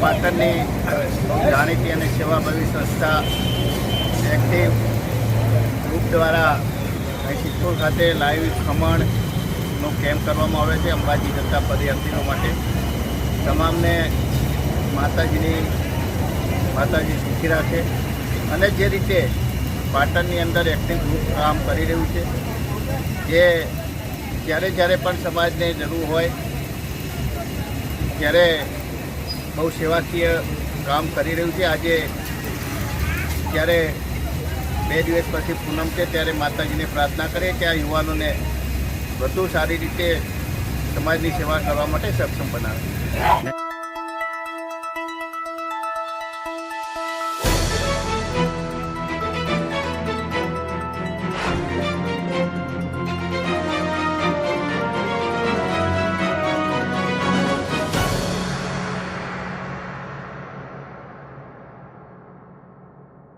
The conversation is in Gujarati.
પાટણની જાણીતી અને સેવાભાવી સંસ્થા એક્ટિવ ગ્રુપ દ્વારા અહીં સિત્તોડ ખાતે લાઈવ ખમણનો કેમ્પ કરવામાં આવે છે અંબાજી જતા પદયાત્રીઓ માટે. તમામને માતાજીની, માતાજી સુખી રાખે અને જે રીતે પાટણની અંદર એક્ટિવ ગ્રુપ કામ કરી રહ્યું છે, જે જ્યારે જ્યારે પણ સમાજને જરૂર હોય ત્યારે બહુ સેવાકીય કામ કરી રહ્યું છે. આજે જ્યારે બે દિવસ પછી પૂનમ છે, ત્યારે માતાજીને પ્રાર્થના કરીએ કે આ યુવાનોને વધુ સારી રીતે સમાજની સેવા કરવા માટે સક્ષમ બનાવે.